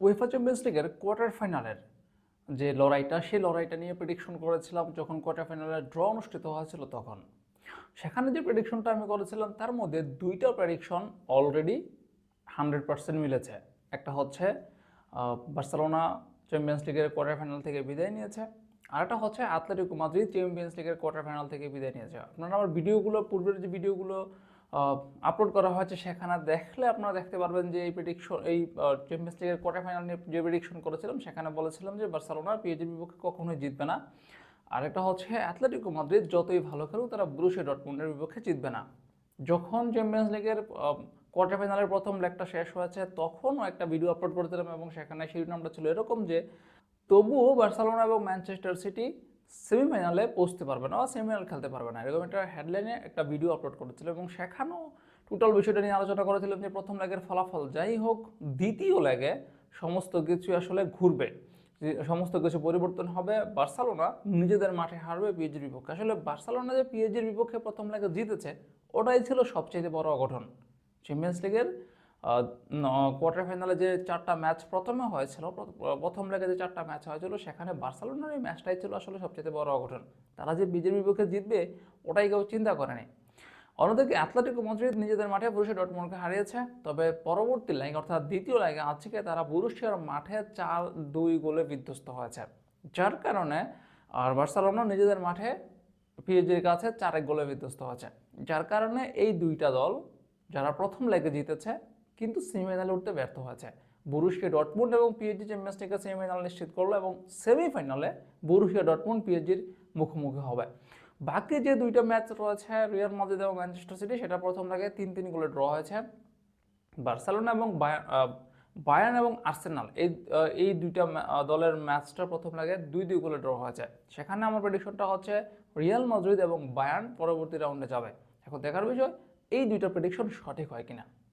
UEFA champions লিগের quarter ফাইনালের যে লড়াইটা, সেই লড়াইটা নিয়ে প্রেডিকশন করেছিলাম। যখন কোয়ার্টার ফাইনালের ড্র অনুষ্ঠিত হয়েছিল তখন। সেখানে যে প্রেডিকশনটা আমি করেছিলাম, তার মধ্যে দুইটা প্রেডিকশন অলরেডি হান্ড্রেড পার্সেন্ট মিলেছে। একটা হচ্ছে বার্সেলোনা চ্যাম্পিয়ন্স লিগের কোয়ার্টার ফাইনাল থেকে বিদায় নিয়েছে। আরেকটা হচ্ছে অ্যাথলেটিকো মাদ্রিদ চ্যাম্পিয়ন্স লিগের কোয়ার্টার ফাইনাল থেকে বিদায় নিয়েছে। আপনারা আমার ভিডিওগুলো পূর্বের যে ভিডিওগুলো আপলোড করা হয়েছে, সেখানে দেখলে আপনারা দেখতে পারবেন যে এই প্রেডিকশন এই চ্যাম্পিয়ন্স লিগের কোয়ার্টার ফাইনাল নিয়ে যে প্রেডিকশন করেছিলাম, সেখানে বলেছিলাম যে বার্সেলোনা পিএজির বিপক্ষে কখনোই জিতবে না। আরেকটা হচ্ছে অ্যাথলেটিকো মাদ্রিদ যতই ভালো খেলুক, তারা ব্রুশে ডটমুন্ডের বিপক্ষে জিতবে না। যখন চ্যাম্পিয়ন্স লিগের কোয়ার্টার ফাইনালের প্রথম লেগটা শেষ হয়েছে, তখনও একটা ভিডিও আপলোড করেছিলাম এবং সেখানে শিরোনামটা ছিল এরকম যে, তবুও বার্সেলোনা এবং ম্যানচেস্টার সিটি সেমিফাইনালে পৌঁছতে পারবে না বা সেমিফাইনাল খেলতে পারবে না। এরকম একটা হেডলাইনে একটা ভিডিও আপলোড করেছিল এবং সেখানেও টোটাল বিষয়টা নিয়ে আলোচনা করেছিলাম যে প্রথম লেগের ফলাফল যাই হোক, দ্বিতীয় লেগে সমস্ত কিছু আসলে ঘুরবে। সমস্ত কিছু পরিবর্তন হবে, বার্সেলোনা নিজেদের মাঠে হারবে পিএজির বিপক্ষে। আসলে বার্সেলোনা যে পিএজির বিপক্ষে প্রথম লেগে জিতেছে, ওটাই ছিল সবচেয়ে বড় অঘটন চ্যাম্পিয়ন্স লিগের কোয়ার্টার ফাইনালে যে চারটা ম্যাচ প্রথমে হয়েছিল প্রথম লেগে যে চারটা ম্যাচ হয়েছিল, সেখানে বার্সেলোনার এই ম্যাচটাই ছিল আসলে সবচেয়ে বড় অঘটন। তারা যে বিজেপি বিপক্ষে জিতবে, ওটাই কেউ চিন্তা করেনি। অন্যদিকে অ্যাথলেটিকো মাদ্রিদ নিজেদের মাঠে বুরুশিয়া ডটমন্ডকে হারিয়েছে, তবে পরবর্তী লাইন অর্থাৎ দ্বিতীয় লাইনে আজকে তারা বুরুশিয়ার মাঠে চার দুই গোলে বিধ্বস্ত হয়েছে। যার কারণে আর বার্সেলোনা নিজেদের মাঠে পিএজির কাছে চার এক গোলে বিধ্বস্ত হয়েছে। যার কারণে এই দুইটা দল, যারা প্রথম লেগে জিতেছে কিন্তু সেমিফাইনালে উঠতে ব্যর্থ হয়েছে। বুরুশিয়া ডটমুন্ড এবং পিএইচজি চ্যাম্পিয়ন্স লিগের সেমিফাইনাল নিশ্চিত করল এবং সেমিফাইনালে বুরুশিয়া ডটমুন্ড পিএইচজির মুখোমুখি হবে। বাকি যে দুইটা ম্যাচ রয়েছে রিয়াল মাদ্রিদ এবং ম্যানচেস্টার সিটি সেটা প্রথম লেগে তিন তিন গোলে ড্র হয়েছে। বার্সেলোনা এবং বায়ান এবং আর্সেনাল, এই এই দুইটা দলের ম্যাচটা প্রথম লাগে দুই দুই গোলে ড্র হয়েছে। সেখানে আমার প্রেডিকশনটা হচ্ছে রিয়াল মাদ্রিদ এবং বায়ান পরবর্তী রাউন্ডে যাবে। এখন দেখার বিষয়, এই দুইটা প্রেডিকশন সঠিক হয় কিনা?